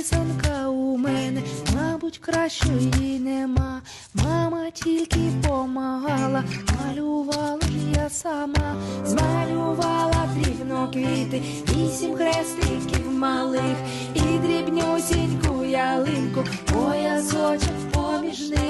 писанка у мене, мабуть, кращої нема. Мама тільки помагала, малювала я сама, змалювала дрібно квіти, вісім хрестиків малих, і дрібнюсіньку ялинку, поясочок поміж них.